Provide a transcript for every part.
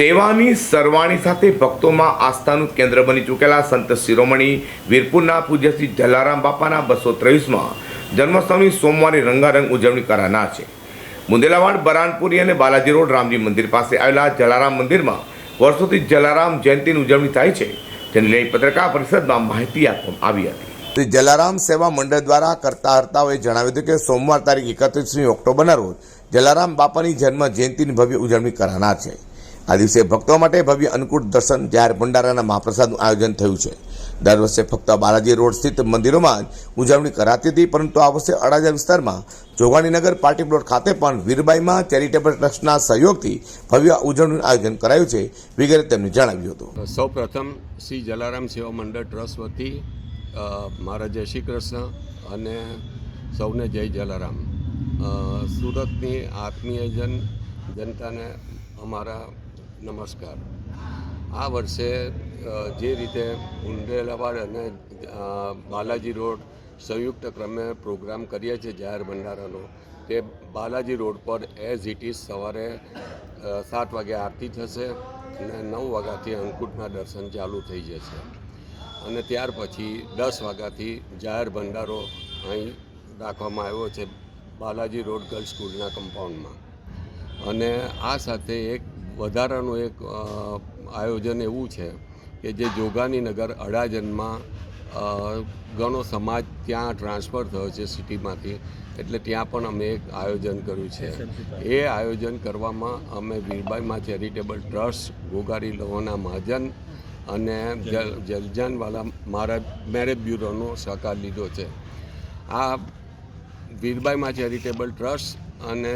સેવાની, સરવાણી સાથે ભક્તોમાં આસ્થાનું કેન્દ્ર બની ચૂકેલા સંત શિરોમણી વીરપુરના પૂજ્ય શ્રી જલારામ બાપાના બસો ત્રેવીસમાં જન્મોત્સવની સોમવારે રંગારંગ ઉજવણી કરાનાર છે. મુંદેલાવાડ, બરાનપુરી અને બાલાજી રોડ રામજી મંદિર પાસે આવેલા જલારામ મંદિરમાં વર્ષોથી જલારામ જયંતિની ઉજવણી થાય છે, જેને લઈ પત્રકાર પરિષદમાં માહિતી આપવામાં આવી હતી. શ્રી જલારામ સેવા મંડળ દ્વારા કરતા હર્તાઓએ જણાવ્યું હતું કે સોમવાર તારીખ એકત્રીસમી ઓક્ટોબરના રોજ જલારામ બાપાની જન્મ જયંતિની ભવ્ય ઉજવણી કરાનાર છે. આ દિવસે ભક્તો માટે ભવ્ય અન્નકૂટ દર્શન જાહેર ભંડારાના મહાપ્રસાદનું આયોજન થયું છે. દર વર્ષે ફક્ત બાલાજી રોડ સ્થિત મંદિરોમાં જ ઉજવણી કરાતી હતી, પરંતુ આ વર્ષે અડાજણ વિસ્તારમાં જોગાણીનગર પાર્ટી પ્લોટ ખાતે પણ વીરબાઈમાં ચેરિટેબલ ટ્રસ્ટના સહયોગથી ભવ્ય ઉજવણીનું આયોજન કરાયું છે વગેરે તેમણે જણાવ્યું હતું. સૌ પ્રથમ શ્રી જલારામ સેવા મંડળ ટ્રસ્ટ વતી મારા જય શ્રી કૃષ્ણ અને સૌને જય જલારામ. સુરતની આત્મીય જન જનતાને અમારા નમસ્કાર. આ વર્ષે જે રીતે ઉંડેલાવાડ અને બાલાજી રોડ સંયુક્ત ક્રમે પ્રોગ્રામ કરીએ છીએ જાહેર ભંડારાનો, તે બાલાજી રોડ પર એઝ ઇટ ઇઝ સવારે સાત વાગે આરતી થશે અને નવ વાગ્યાથી અંકુટના દર્શન ચાલુ થઈ જશે. અને ત્યાર પછી દસ વાગ્યાથી જાહેર ભંડારો અહીં રાખવામાં આવ્યો છે બાલાજી રોડ ગર્લ્સ સ્કૂલના કમ્પાઉન્ડમાં. અને આ સાથે એક વધારાનું એક આયોજન એવું છે કે જે જોગાનીનગર અડાજનમાં ઘણો સમાજ ત્યાં ટ્રાન્સફર થયો છે સિટીમાંથી. એટલે ત્યાં પણ અમે એક આયોજન કર્યું છે. એ આયોજન કરવામાં અમે વીરબાઈમાં ચેરિટેબલ ટ્રસ્ટ ગોગારી લોહોના મહાજન અને જલ, જલજાનવાલા મારા મેરેજ બ્યુરોનો સહકાર લીધો છે. આ વીરબાઈમાં ચેરિટેબલ ટ્રસ્ટ અને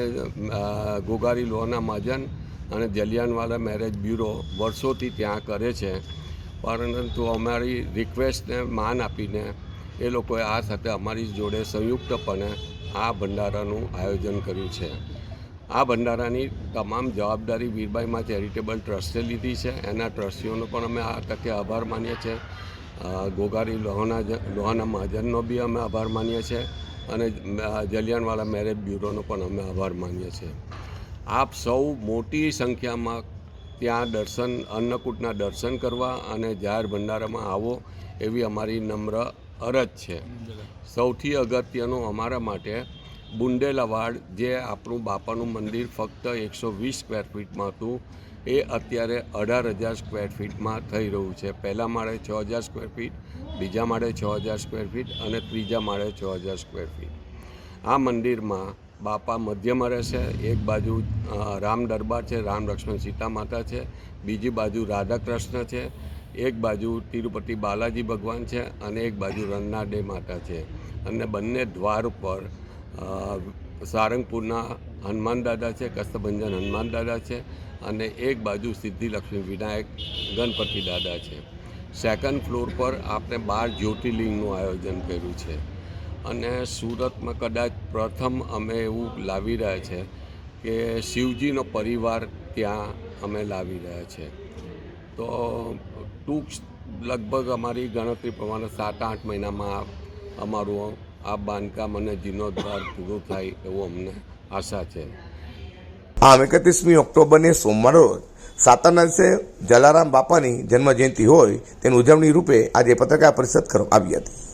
ગોગારી લોહના મહાજન અને જલિયાનવાલા મેરેજ બ્યુરો વર્ષોથી ત્યાં કરે છે. પરંતુ અમારી રિક્વેસ્ટને માન આપીને એ લોકોએ આ સાથે અમારી જોડે સંયુક્તપણે આ ભંડારાનું આયોજન કર્યું છે. આ ભંડારાની તમામ જવાબદારી વીરબાઈમાં ચેરિટેબલ ટ્રસ્ટે લીધી છે. એના ટ્રસ્ટીઓનો પણ અમે આ તકે આભાર માનીએ છીએ. ગોગારી લોહાના લોહાના મહાજનનો બી અમે આભાર માનીએ છીએ. અને જલિયાનવાલા મેરેજ બ્યુરોનો પણ અમે આભાર માનીએ છીએ. આપ સૌ મોટી સંખ્યામાં ત્યાં દર્શન, અન્નકૂટના દર્શન કરવા અને જાહેર ભંડારામાં આવો એવી અમારી નમ્ર અરજ છે. સૌથી અગત્યનું અમારા માટે બુંદેલાવાડ, જે આપણું બાપાનું મંદિર ફક્ત એકસો વીસ સ્ક્વેર ફીટમાં હતું, એ અત્યારે અઢાર હજાર સ્ક્વેર ફીટમાં થઈ રહ્યું છે. પહેલા માળે છ હજાર સ્ક્વેર ફીટ, બીજા માળે છ હજાર સ્ક્વેર ફીટ અને ત્રીજા માળે છ હજાર સ્ક્વેર ફીટ. આ મંદિરમાં બાપા મધ્યમાં રહેશે, એક બાજુ રામ દરબાર છે, રામ લક્ષ્મણ સીતા માતા છે, બીજી બાજુ રાધા કૃષ્ણ છે, એક બાજુ તિરુપતિ બાલાજી ભગવાન છે અને એક બાજુ રન્નાડે માતા છે. અને બંને દ્વાર ઉપર સારંગપુરના હનુમાન દાદા છે કસ્તભંજન હનુમાન દાદા છે અને એક બાજુ સિદ્ધિલક્ષ્મી વિનાયક ગણપતિ દાદા છે. સેકન્ડ ફ્લોર પર આપણે બાર જ્યોતિર્લિંગનું આયોજન કર્યું છે. અને સુરતમાં કદાચ પ્રથમ અમે એવું લાવી રહ્યા છે કે શિવજીનો પરિવાર ત્યાં અમે લાવી રહ્યા છે. તો ટૂંક લગભગ અમારી ગણતરી પ્રમાણે સાત આઠ મહિનામાં અમારું આ બાંધકામ અને જીર્ણોદ્ધાર પૂરો થાય એવું અમને આશા છે. આમ એકત્રીસમી ઓક્ટોબરને સોમવાર રોજ સાતમના દિવસે જલારામ બાપાની જન્મજયંતિ હોય તેની ઉજવણી રૂપે આજે પત્રકાર પરિષદ કરવામાં આવી હતી.